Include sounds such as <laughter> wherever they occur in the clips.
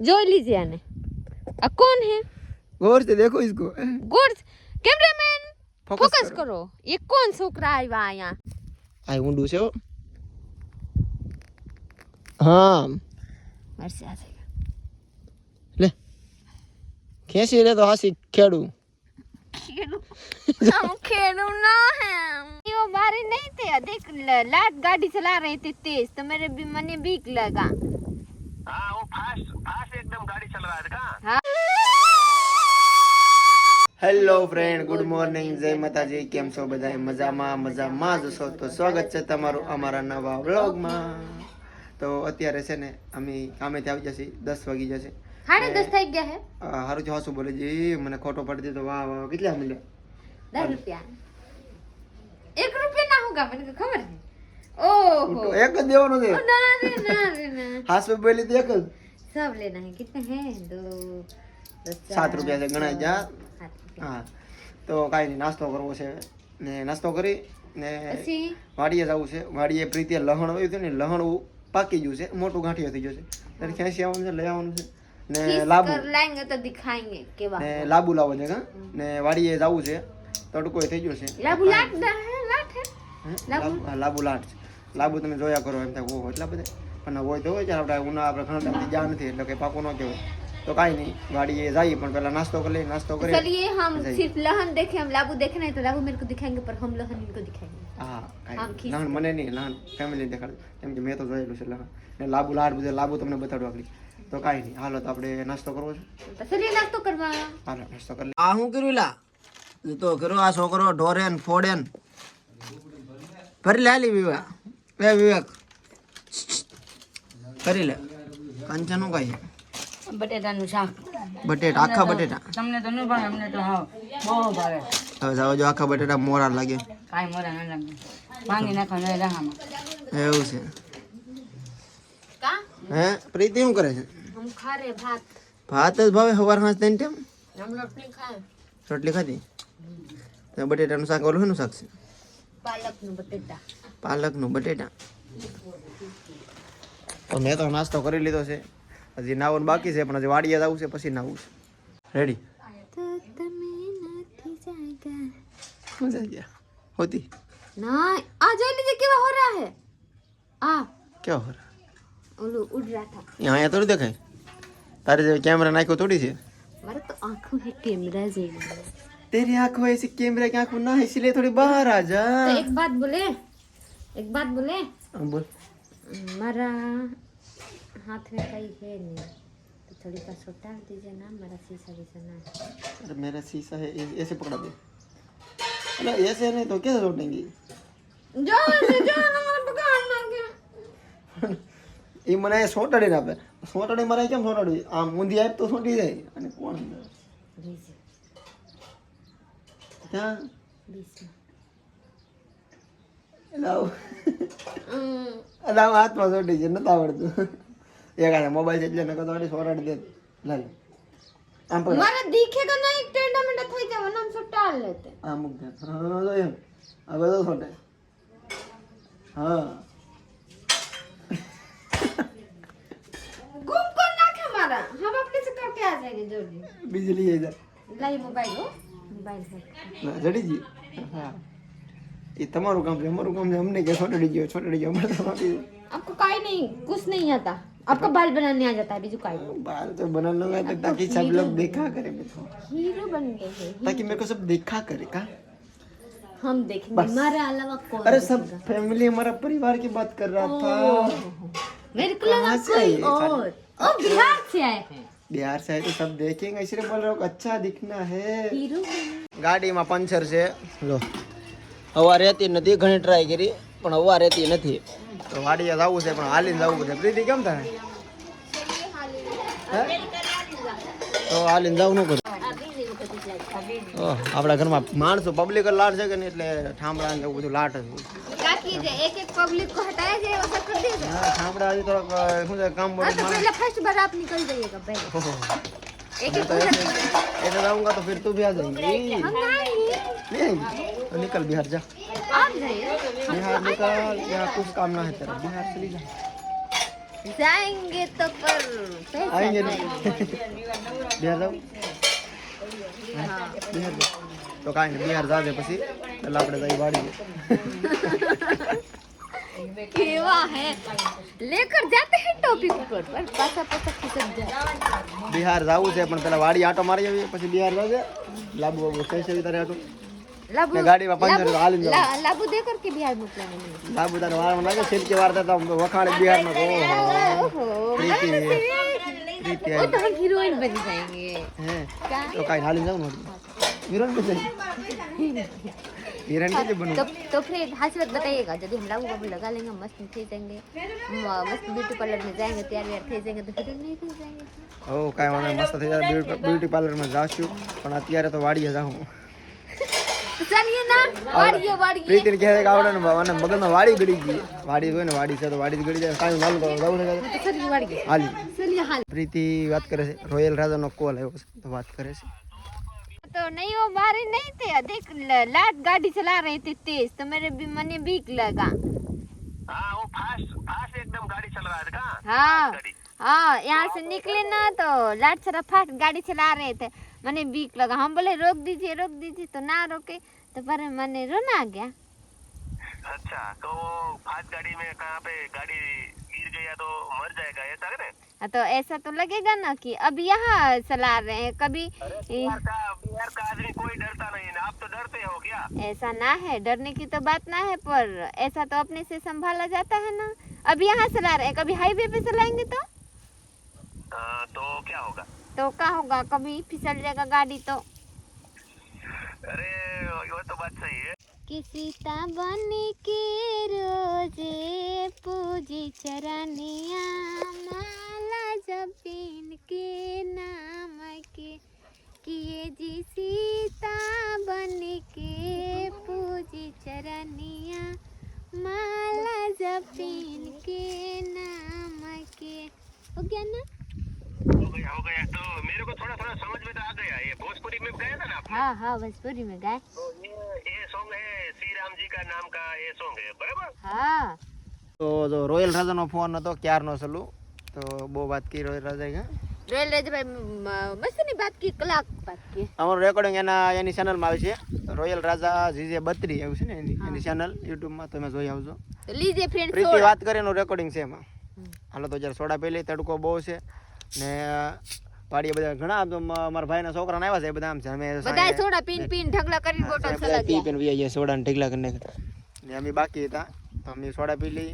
जो लीजिए आने। अब कौन है? गौर से देखो इसको। गौर कैमरामैन फोकस करो। ये कौन सूख रहा है आया यहाँ? आई ऊंडू से हाँ। मरसे आ जाएगा ले। कैसे ले तो हासी खेड़ू। खेड़ू? हम खेड़ू ना है वो बारी नहीं थे। अधिक लाड गाड़ी चला रहे थे तेज तो मेरे भी मने भीख लगा। हाँ वो फास्ट फास्ट एकदम गाड़ी चल रहा है का हाँ હેલો ફ્રેન્ડ ગુડ મોર્નિંગ જય માતાજી કેમ છો બધા મજામાં મજામાં જ છો તો સ્વાગત છે તમારું અમારા નવા વ્લોગમાં તો અત્યારે છે ને અમે કામેથી આવી જશે દસ વાગી જશે साढ़े दस થઈ ગયા है આ હારું છે હાસુ બોલે જી મને ખોટો પડી દીધો વાહ વાહ કેટલા મળ્યા दस रुपया एक रुपया ना होगा मैंने को खबर है ओहो એક જ દેવાનો છે ओ, ना रे ना रे ना હાસુ બોલી તો એક જ सब लेना है कितने हैं दो दो चार, સાત રૂપિયા છે ગણાય જા सात रुपया હા તો કાંઈ નહીં નાસ્તો કરવો છે ને નાસ્તો કરી ને પછી વાડીએ જવું છે વાડીએ પ્રીતિએ લહણ વાવ્યું હતું ને લહણ પાકી ગયું છે મોટું ગાંઠિયો થઈ ગયો છે ત્યારે ખેંચી આવવાનું છે લઈ આવવાનું છે ને खींच લાંબુ कर लाएंगे तो दिखाएंगे के ને बाद લાંબુ લાવો છે કા ને વાડીએ જવું છે તડકો થઈ ગયો છે लाबू लाट दा है लाट है હે? લાંબુ હા, લાંબુ લાટ છે લાંબુ તમે જોયા કરો એમ થાય ઓહો એટલા બધા પણ હોય તો હોય ત્યારે આપણે ઉના આપણે ઘણા ટાઈમથી જ્યાં નથી એટલે કંઈ પાકું ન કહેવાય તો કાંઈ નહીં વાડીએ જઈએ પણ પહેલા નાસ્તો કરી લઈએ નાસ્તો કરી चलिए हम जाइए। सिर्फ लहन देखे हम लाबू देखना है तो लाबू मेरे को दिखाएंगे पर हम लहन इनको दिखाएंगे હા આમ કાંઈ ખીસ લહણ મને નહીં લહણ ફેમિલી દેખાડ કેમ કે મેં તો જોયેલું છે લહણ ને લાંબુ લાડ બધે લાંબુ તમને બતાડવા આગળ તો કાંઈ નહીં હાલો તો આપણે નાસ્તો કરવો છે तो चलिए नाश्तो करवा હાલો નાસ્તો કરી આ શું કર્યું લા તો કર્યો આ છોકરો ઢોરે ને ફોડે ને ફરી લે લી વિવેક બે વિવેક. કરી લે. કાંચાનું કઈ બટેટાનું શાક. બટેટા આખા બટેટા. તમને તો નહીં ભાવે અમને તો હાવ બહુ ભાવે. હવે જાવ જો આખા બટેટા મોરા લાગે. કાંઈ મોરા ન લાગે. ભાંગી નાખો ને રાહામાં. એવું છે. હે પ્રીતિ શું કરે છે? ભાત. જ ભાવે સવાર સાંજ ત્રણ ટાઈમ રોટલી ખાધી? બટેટાનું શાક ઓલું શાક છે? પાલકનું બટેટા પાલકનું બટેટા તો મેં તો નાસ્તો કરી લીધો છે હજી નાવું બાકી છે પણ હજી વાડીએ જવું છે પછી નાવું છે રેડી મજા ગયા હોતી ના આ જોઈ લીજે કેવા હો રહા હે આ કેવા હો રહા ઓલું ઉડ રહા થા અહીંયા થોડી દેખાય તારે જે કેમેરા નાખ્યો થોડી છે મારે તો આંખો હે કેમેરા જેવી તેરી આંખો એસી कैमरा की आंखों ना है इसलिए थोड़ी बाहर आ तो जा एक बात बोले एक बात बोले हाँ, बोल हमारा हाथ में कहीं है नहीं तो थोड़ी सा छोटा दीजिए ना मेरा शीशा वीसा ना अरे मेरा शीशा है ऐ- ऐसे पकड़ा दे अरे ऐसे नहीं तो कैसे छोड़ेंगे जो जो ना पकड़ना के એ મને સોટાડી આપે સોટાડી મારે કેમ સોટાડી આમ ઊંધી આપ તો સોટી જાય અને કોણ હા હાથમાં ચોટી છે નથી આવડતું એ કારણે મોબાઈલ એટલે નકર તો અડી સોરાડી દે આમ તો નહીં થઈ જાવ નામ સો લેતે આ મુક એમ હવે તો હા ગુમ મારા હા બિજલી હો मोबाइल है ના, જડી ગઈ હા એ તમારું કામ છે અમારું કામ છે અમને કે સોટડી ગયો સોટડી ગયો અમારે તો સોટી आपको काई नहीं कुछ नहीं आता आपका बाल बनाने आ जाता है बीजू काई बाल तो बना लूंगा तो ताकि सब लोग देखा करे मेरे को हीरो बन गए हैं ताकि मेरे को सब देखा करे का हम देखेंगे हमारे अलावा कौन अरे सब फैमिली हमारा परिवार की बात कर रहा था मेरे को लगा कहाँ से कोई आए ये और ओ बिहार से आए हैं बिहार से आए तो सब देखेंगे इसलिए बोल रहा हूँ अच्छा दिखना है हीरो ગાડીમાં પંચર છે લો હવા રહેતી નથી ઘણી ટ્રાય કરી પણ હવા રહેતી નથી તો વાડીએ જવું છે પણ હાલીને જવું પડશે પ્રીતિ કેમ થાય હે? તો હાલીને જવું ન પડે ઓહ, આપણા ઘરમાં માણસો પબ્લિક લાટ છે કે નહીં એટલે ઠામડા ને એવું બધું લાટ જ હોય. क्या कीजिए एक एक पब्लिक को हटाया जाए वैसा कर दीजिए હા ઠામડા હજી થોડાક અ, શું છે કામ हाँ બડું तो पहले फर्स्ट बार आप निकल जाइएगा पहले ओहो, एक एक तो ऐसे ऐसे जाऊंगा तो फिर तू भी आ जाएंगी हम आएंगे नहीं आएंगी तो निकल बिहार जा आप जाइए बिहार निकल यहाँ कुछ काम ना है तेरा बिहार चली जा जाएंगे तो पर पैसा आएंगे ना? चाहिए। તો કાંઈ ને બિહાર જાજે પછી. એટલે આપણે જઈ વાળીએ. કેવા હે? લેકર જાતે હે ટોપિક ઉપર પર પાછા પાછા ખિસક જાય. બિહાર જાવું છે પણ પેલા વાડી આટો મારી આવી પછી બિહાર જાજે. લાબુ બાબુ થઈ છે તારે આટો લાબુ ગાડીમાં કે બિહાર મોકલાને લાબુ તારે વારમાં લાગે છેલ કે વારતા તો વખાણે બિહારમાં. ઓહો ઓહો प्रीति मगर है। से- પ્રીતિ वो तो हम हीरोइन बन जाएंगे હે क्या તો કાંઈ હાલી જાવ ને હિરોઈન બની જાય હિરોઈન કેવી બનવું तो तो फिर हाथ बात बताइएगा यदि हम लागू बाबू लगा लेंगे मस्त थे जाएंगे म- मस्त ब्यूटी पार्लर में जाएंगे तैयार व्यार थे जाएंगे तो फिर नहीं थे जाएंगे હો કાંઈ વાંધો નહીં, મસ્ત થઈ જાય બ્યુટી બ્યુટી પાર્લરમાં જાશું પણ અત્યારે તો વાડીએ જાઉં तो चलिए ना वाड़िए वाड़िए પ્રીતિને કહે છે કે આવડે ને અને મગજમાં વાડી ગળી ગઈ વાડી હોય ને વાડી છે તો વાડી જ ગળી જાય કાંઈ ચાલુ કરો જવું છે तो चलिए वाड़िए હાલી चलिए हाल પ્રીતિ વાત કરે છે રોયલ રાજાનો કોલ આવ્યો છે તો વાત કરે છે तो नहीं वो बाहर नहीं थे देख ल- लाट गाड़ी चला रहे थे तेज तो मेरे भी मने बीक लगा हाँ वो फास्ट फास्ट एकदम गाड़ी चल रहा था कहाँ हाँ गाड़ी हाँ यहाँ से निकले ना तो लाट सरा फास्ट गाड़ी चला रहे थे मने बीक लगा हम बोले रोक दीजिए रोक दीजिए तो ना रोके तो पर मने रोना आ गया अच्छा तो वो फास्ट गाड़ी में कहाँ पे गाड़ी गिर गया तो मर जाएगा ऐसा है हाँ, तो ऐसा तो लगेगा ना कि अब यहाँ चला रहे हैं कभी बिहार का आदमी कोई डरता नहीं आप तो डरते हो क्या ऐसा ना है डरने की तो बात ना है पर ऐसा तो अपने से संभाला जाता है ना अब यहाँ चला रहे हैं कभी हाईवे पे चलाएँगे तो हाँ, तो क्या होगा तो क्या होगा? कभी फिसल जाएगा गाड़ी तो। अरे वो तो बात सही है। कि सीता बन के रोज़े पूजी चरनिया माला जबीन के नाम के किए जी सीता बन के पूजी चरनिया माला जबीन के नाम के। हो गया ना? हो गया हो गया तो मेरे को थोड़ा थोड़ा समझ में तो आ गया ये भोजपुरी में गया था ना आप हाँ हाँ भोजपुरी में गाय तो ये ये सॉन्ग है श्री राम जी का नाम का ये सॉन्ग है बराबर हाँ તો જો રોયલ રાજાનો ફોન હતો ક્યારનો ચાલુ તો બહુ વાત કરી રોયલ રાજાએ હા रेल रेज भाई मस्त नहीं बात की कलाक बात की અમારું રેકોર્ડિંગ એના એની ચેનલમાં આવે છે રોયલ રાજા જીજે બત્રી એવું છે ને એની એની ચેનલ યુટ્યુબમાં તમે જોઈ આવજો तो लीजिए फ्रेंड પ્રીતિ વાત કરે એનું રેકોર્ડિંગ છે એમાં હાલો તો જ્યારે સોડા પેલી તડકો બહુ છે ને પાડીએ બધા ઘણા તો મારા ભાઈના છોકરા આવ્યા છે બધા આમ છે. બધા સોડા પીન પીન ઢગલા કરીને બોટલ સલા પી પીન વીએ જે સોડા ઢગલા કરીને. ને અમે બાકી હતા તો અમે સોડા પી લઈ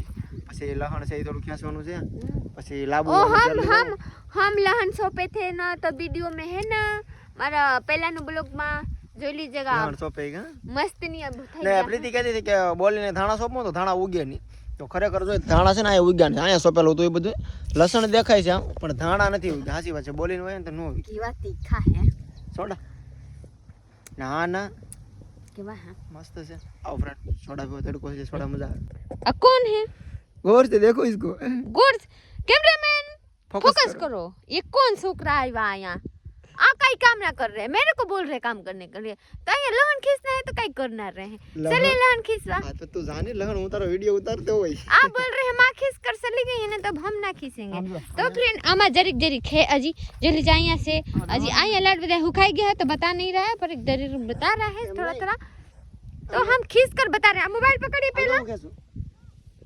પછી લહણ છે એ થોડું ખેંચવાનું છે પછી લાબુ ઓ હમ હમ હમ લહણ સોપે થે ના તો વિડિયો મે હે ના મારા પહેલાનું બ્લોગમાં જોઈ લીજેગા લહણ સોપે ગા મસ્તની થઈ ને પ્રીતિ કહેતી હતી કે બોલીને ધાણા સોપો તો ધાણા ઉગે નહીં. તો ખરેખર જો ધાણા છે ને અહીંયા ઉગ્યા ને અહીંયા સોપેલું હતું એ બધું લસણ દેખાય છે આમ પણ ધાણા નથી ઉગ્યા હાસી વાત છે બોલીને હોય ને તો ન હોય સોડા ના ના મસ્ત છે આવો ફ્રેન્ડ સોડા પીવો તડકો છે સોડા મજા આવે આ કોણ હે ગોર છે દેખો ઇસકો ગોર કેમેરામેન ફોકસ કરો એ કોણ છોકરા આવ્યા અહીંયા आप कई काम ना कर रहे हैं मेरे को बोल रहे काम करने के लिए। तो ये लहन खींचना है तो कई करना रहे हैं। चले लहन खींचवा हाँ, तो तू जाने लहन उतारो वीडियो उतारते हो भाई। आ बोल रहे हैं माँ खींच कर चली गई ना तो तब हम ना खींचेंगे। तो फ्रेंड आमा जरिक जरिक है अजी। जल्दी जाइया से। हाँ, अजी हाँ। आई अलर्ट बताए हुखाई गया है तो बता नहीं रहा है पर एक जरिक बता रहा है थोड़ा थोड़ा। तो हम खींच कर बता रहे हैं मोबाइल पकड़िए पहला।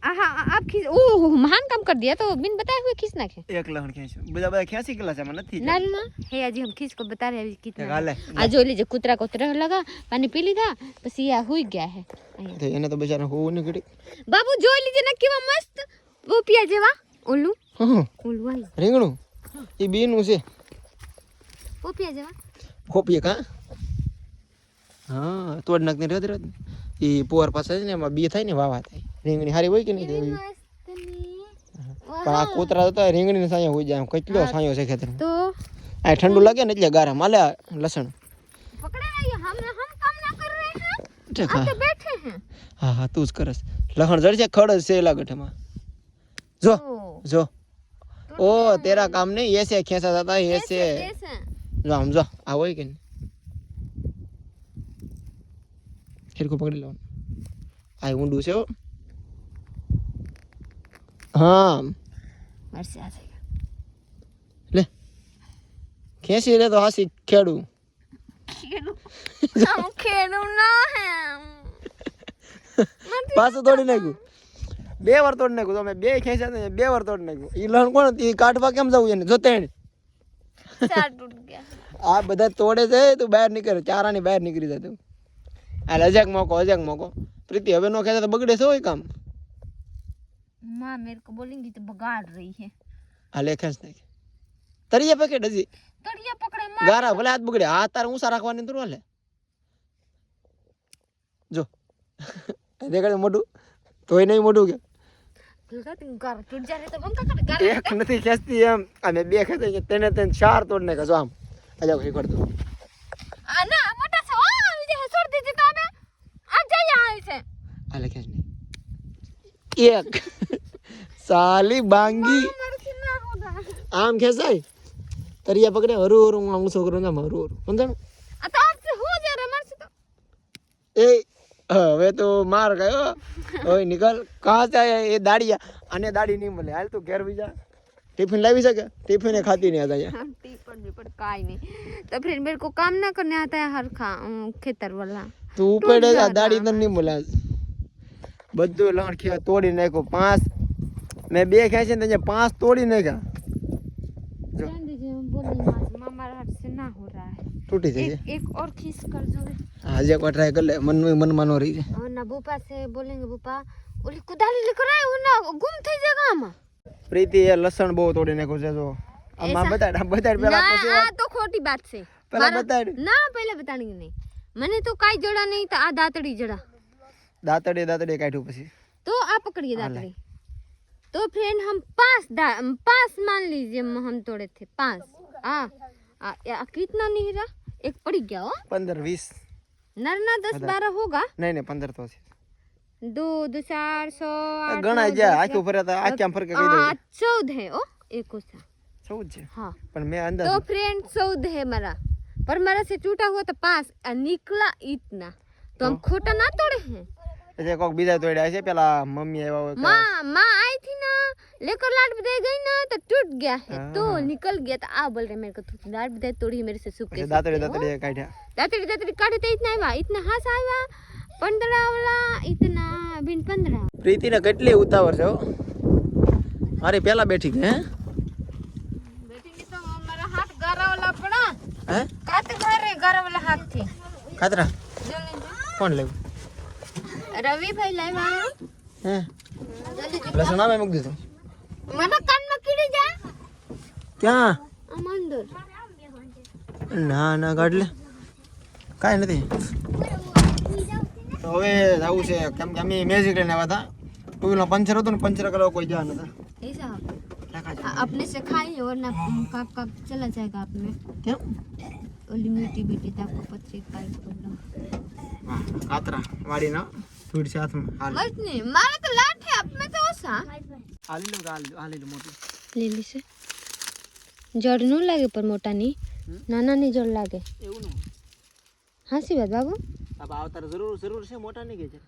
હું ખેંચું? हाँ आप खींच ओह महान काम कर दिया तो बिन बताए हुए खींचना है એક લહણ ખેંચું બધા બધા ખેંચી ગયેલા છે એમાં નથી ना ना है अजी हम खींच कर बता रहे हैं अभी એક कितना હાલે आ जो लीजिए कुतरा को तरह लगा पानी पी ली था बस ये हुई गया है અહીંયા. તો એને તો બિચારા હોવું નહીં ઘડી बाबू जो लीजिए ना केवा मस्त वो पिया जेवा ओलू હં, ओलू आई રીંગણું એ બીનું છે वो पिया जेवा ખોપીએ કા હા તોડ નાખ ને રદ રદ એ પોર પાસે છે ને એમાં બી થાય ને વાવા થાય રીંગણી હારી હોય કે નહીં દેવી? પણ આ કૂતરા તો રીંગણી ને સાયો હોય જાય કેટલો સાયો છે ખેતર તો? આ ઠંડુ લાગે ને એટલે ગારા માલે લસણ. હા. હા. તું જ કરસ. લખણ જડ છે ખડ છે એલા ગઠમાં. જો જો. ઓ તેરા કામ નહીં એ છે ખેંચા થતા એ છે. જો આમ જો આ હોય કે નહીં. ખેરખું પકડી લેવાનું. આ ઊંડું છે હો. હો. આ લે. ખેંચી લે તો હાસી ખેડું. પાછું તોડી નાખ્યું. બે વાર તોડી નાખ્યું. તમે બે ખેંચ્યા ને બે વાર તોડી નાખ્યું. ઈ લણ કોણ ઈ કાઢવા કેમ જવું એને? જો તેણ. આ બધા તોડે છે તું બહાર નીકળે. ચારાની બહાર નીકળી જાય તું. હાલ અજાક મોકો અજાક મોકો. પ્રીતિ હવે નો ખેંચે તો બગડે છે હોય કામ. माँ मेरे को बोलेंगी तो बगाड़ रही है હાલે ખેંચ નાખ તરીયા પેકેટ હજી तड़िया पकड़े माँ ગારા ભલે હાથ બગડે હાથ તારે ઊંચા રાખવાની તો હાલે જો દેખાડે મોઢું તોય નહીં મોઢું કે लगा तुम गार टूट जा रहे तो हम क्या करें गार એક નથી ખેંચતી એમ અને બે ખેંચે છે તેને તેને ચાર તોડ નાખે જો આમ અજાક શીખવાડ દઉં आ ना मोटा सा आ मुझे छोड़ दीजिए तो हमें आ जाइए यहाँ से હાલે ખેંચ નહીં એક સાલી બાંગી मर्सी ना हो रहा આમ ખેંચાય તરિયા પકડે હરું હરું હું આમ છોકરો આમ હરું હરું સમજાણું आ तो आपसे हो जा रहा मर्सी तो એ હવે તો માર ગયો ઓય નિકલ કહા સે આયા એ દાડિયા અને દાડી નહીં મળે હાલ તું ઘેર બીજા ટિફિન લાવી શકે ટિફિન એ ખાતી નહીં હતા અહીંયા हम टीपड़ वीपड़ काई नहीं तो फिर मेरे को काम ना करने आता है हर खा अम, खेतर वाला તું ઉપેડે આ દાડી તને નહીં મળે બધું લણ ખે તોડી નાખ્યું પાંચ મેં બે ખેંચી ને ત્યાં પાંચ તોડી નાખ્યા. તૂટી જઈએ એક ઓર ખીસ કર જો હા જે કો ટ્રાય કર લે. મન મન માનો રહી છે. ના બુપા સે બોલેંગે બુપા. ઓલી કુદાલી લકરાય ઉના ગુમ થઈ જાય ગામ. પ્રીતિ એ લસણ બહુ તોડી નાખ્યું છે જો. આમાં બતાડ બતાડ પેલા પછી આ તો ખોટી વાત છે. પેલા બતાડ. ના પેલા બતાડી નહીં. મને તો કાઈ જડા નહીં તો આ દાતડી જડા. દાતડી દાતડી કાઢ્યું પછી. તો આ પકડીએ દાતડી. तो फिर हम पास पास मान लीजिए हम तोड़े थे पास। आ, आ, आ कितना नहीं रहा? एक पड़ी गया हो पंद्रह बीस। नरना दस बारह होगा? नहीं नहीं पंद्रह तो दो दो चार सौ गणा जा आके ऊपर आता आके हम फरक हाँ? 14 है ओ एक ओसा 14 हाँ? पण मैं अंदर तो फ्रेंड 14 है मारा। पर मारा से टूटा हुआ तो पास निकला इतना। तो हम तो? खोटा ना तोड़े हैं? એટલે કોક બીજા તોડ્યા છે. પેલા મમ્મી આવ્યા હોયમાં માં આઈ થી ના લેકર લાડ બધાય ગઈ ના તો તૂટ ગયા હે. તો નીકળ ગયા તો. આ બોલ રે મેરે કો તું લાડ બધાય તોડી મેરે સે સુકે દાતડી દાતડી કાઢ્યા. દાતડી દાતડી કાઢે તે ઇતના આવ્યા. ઇતના હાસ આવ્યા. પંદડાવલા ઇતના બિન પંદડા પ્રીતિને કેટલી ઉતાવળ છે મારી પેલા બેઠી કે હે? બેઠી તો મારા હાથ કોણ લેવું? लो। रवि भाई लाइव आया હે जल्दी जो લસણ આવે મૂકી દીધું मना कान में कीड़ी जा ક્યાં हम अंदर ના ના કાઢ લે કાંઈ નથી તો હવે જવું છે કેમ કે અમે મેજિક લઈને આવ્યા હતા ટુ વ્હીલર પંચર હતું ને પંચર કરવા કોઈ જવા નતા ऐसा રાખા છે. आ- अपने से खाइए वरना काप काप चला जाएगा आप में કેમ ओली मीठी बेटी तो आपको पत्थर काट प्रॉब्लम હા, કાતરા વાડીના ફૂડ છે હાથમાં હાલ मत नहीं मारा तो लाट है आप में तो ओसा હાલી લો હાલી લો હાલી લો મોટી ले ली से जड़ न लागे पर मोटा नहीं नाना नहीं जड़ लागे એવું નહીં हाँसी बात बाबू अब આવતાર જરૂર જરૂર છે મોટા નહીં કે છે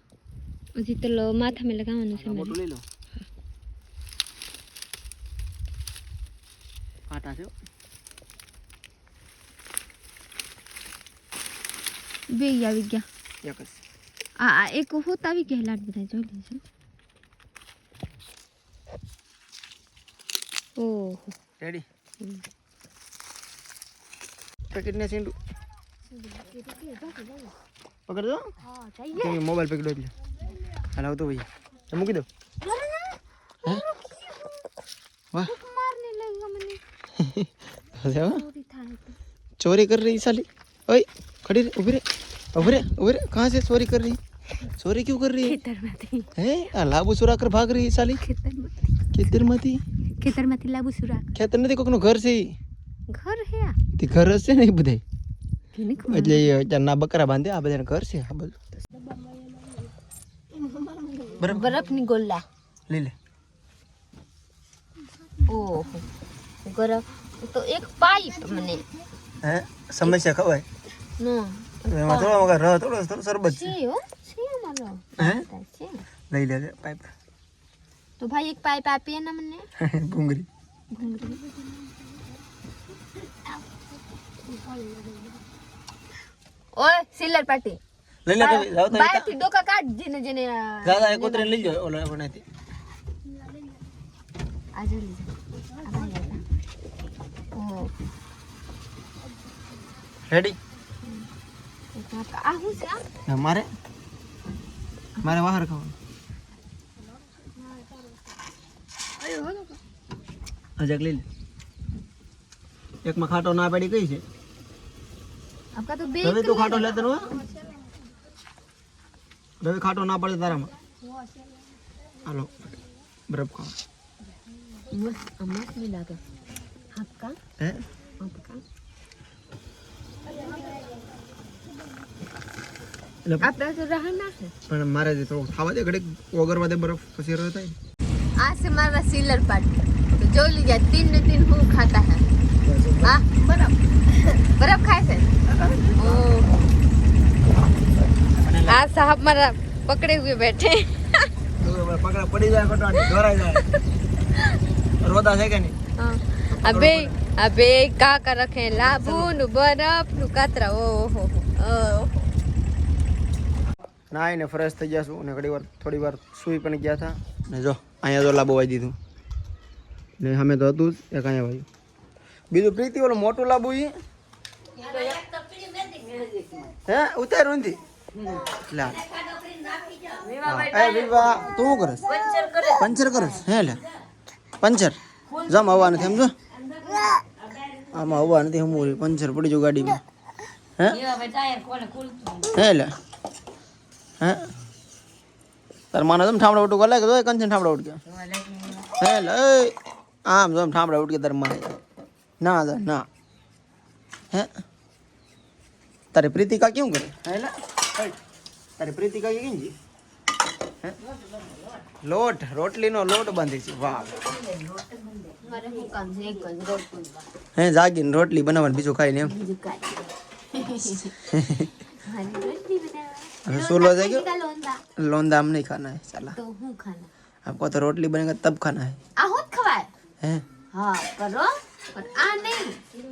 अजी तो लो माथा में लगावाना से મોટું લઈ લો કાંટા છે હો. बे આવી ગયા એક જ આ આ એક હોત આવી ગયા લાટ બધા જોઈ લેજો ઓહો રેડી પેકેટ ને સીંડું પકડજો હા તમે મોબાઈલ પકડો એટલે હાલ આવતો ભાઈ એ મૂકી દો હે વાહ મારને લગા મને <laughs> અરે વાહ. ચોરી થાય તો चोरी कर रही साली ओए खड़ी रे उभरे उभरे उभरे कहाँ से चोरी कर रही चोरी क्यों कर रही है ખેતરમાંથી हैं आ, लाबू चुरा कर भाग रही है साली ખેતરમાંથી खेतर मती ખેતરમાંથી લાબુ સુરા ખેતર નથી કોકનું ઘર છે ઈ. ઘર હે આ તે ઘર જ છે ને એ બધાય કેની ખબર એટલે એ અત્યારના બકરા બાંધે આ બધાને ઘર છે આ બધું બરાબર બરફની ગોલા લઈ લે ઓહો ગરમ તો એક પાઇપ મને હે સમસ્યા ખવાય નો એમાં થોડો વગર રહ થોડો થોડો શરબત છે છે હો છે અમારો હે છે લઈ લે પાઇપ તો ભાઈ એક પાઇપ આપીએ ને મને ભૂંગરી ઓય સિલર પાટી લઈ લે કવિ, જાઓ તો બહાર થી ડોકા કાઢ જેને જેને આ દાદા એક ઉતરીને લઈ જાઓ ઓલો બનાવી આ જોઈ લીધું. આ ભાઈ આવ્યા. ઓહ, રેડી એક આ- આ શું છે આ? મારે મારે બહાર ખાવાનું. અજક લઈ લે. એકમાં ખાટો ના પડી કઈ છે? રવિ તો ખાટો લેતો નો રવિ ખાટો ના પડે તારામાં. હાલો બરફ ખાવા. મસ્ત મસ્ત લાગે. હાપકા હે? પણ મારે જે થોડું ખાવા દે ઘડીક ઓગરવા દે બરફ પછી રહ્યો થાય. આ છે મારા સીલર પાટ તો જોઈ લીધા તીન ને તીન હું ખાતા હે. હા બરફ. બરફ ખાય છે? આ સાહેબ મારા પકડે હુએ બેઠે. પકડા પડી જાય ખોટવાની ધોરાઈ જાય. રોતા છે કે નહીં? હા. અબે અબે કાકા રખે લાભુ નું બરફનું કાતરા. ઓહો. ઓહો. નાઈને ફ્રેશ થઈ છું. અને ઘણી વાર થોડી વાર સૂઈ પણ ગયા હતા. ને જો અહીંયા તો લાંબુ વાઈ દીધું. ને અમે તો હતું જ એક અહીંયા વાયું. બીજું પ્રીતિ ઓલું મોટું લાબુ ઈ? હે ઉતાર્યું નથી? લા. એ વિવા તું શું કરસ પંચર કરસ હે લે. પંચર. જમ આવવા નથી સમજો? આમાં આવવા નથી હમું પંચર પડી જો ગાડીમાં. હે? હે લે. હે? તાર માનો તમ ઠામડા ઉઠું કરે કે કંચન ઠામડા ઉઠ ગયા હે લે એ આમ જો ઠામડા ઉઠ ગયા તાર માને. ના જા ના. હે? તારે પ્રીતિકા કેવું કરે? હે લે. એ, પ્રીતિકા કેમ જી? લોટ રોટલીનો લોટ બાંધી છે. વાહ. કામ હે જાગીને રોટલી બનાવવાનું બીજું ખાઈ ને એમ. <laughs> બીજું કાંઈ મારી રોટલી બનાવવા હવે સોલો થઈ ગયો का लोंदा लोंदा हम नहीं खाना है साला तो हूँ खाना आपको तो रोटली बनेगा तब खाना है आ होत खवाय हैं हाँ करो पर आ नहीं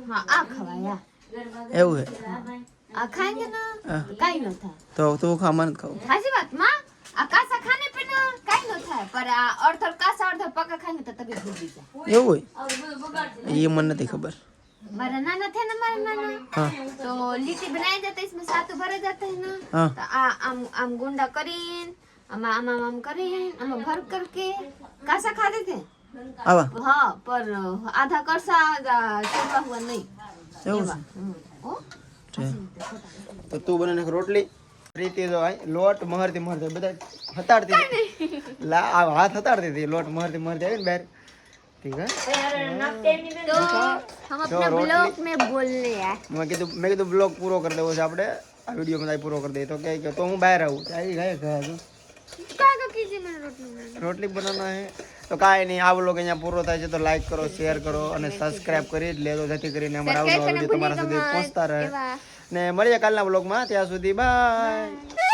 हाँ आ खवाया એવું હે आ खाएंगे ना हाँ। काई न था તો તું ખા મને ખાવ हाजी बात माँ आ कासा खाने पे ना काई न था पर आ अर्धर कासा अर्धर पका खाएंगे तो तभी भूल जाए એવું હોય એ મને નથી ખબર हमारा नाना थे ना हमारा नाना हाँ तो लिट्टी बनाया जाता है इसमें सातु भरे जाते हैं ना हाँ तो आ आम आम गुंडा करीन आम आम आम आम करीन आम भर करके कासा खाते थे આવા हाँ पर आधा करसा चलवा हुआ नहीं એવું છે हम्म, ओ છે. તો તું બને નાખ રોટલી પ્રીતિ જો આય લોટ મહરતી મહરતી બધા હતાડતી હતી. લા આ હાથ હતાડતી હતી લોટ મહરતી મહરતી આવી ને બહાર ઠીક હે तो हम अपने रोटली- ब्लॉग में बोलने आए મેં કીધું મેં કીધું બ્લોગ પૂરો કરી દેવો છે આપણે આ વિડીયોમાં તાઈ પૂરો કરી દઈએ તો કહે કે તો હું બહાર આવું આવી ગયા ગયા છું क्या क्या कीजिए मैंने रोटी बनाना રોટલી બનાવના હે તો કાંઈ નહીં આ વ્લોગ અહીંયા પૂરો થાય છે તો લાઈક કરો શેર કરો અને સબસ્ક્રાઇબ કરી જ લેજો જેથી કરીને અમારા આવડો વિડીયો તમારા સુધી પહોંચતા રહે ને મળીએ કાલના વ્લોગમાં ત્યાં સુધી બાય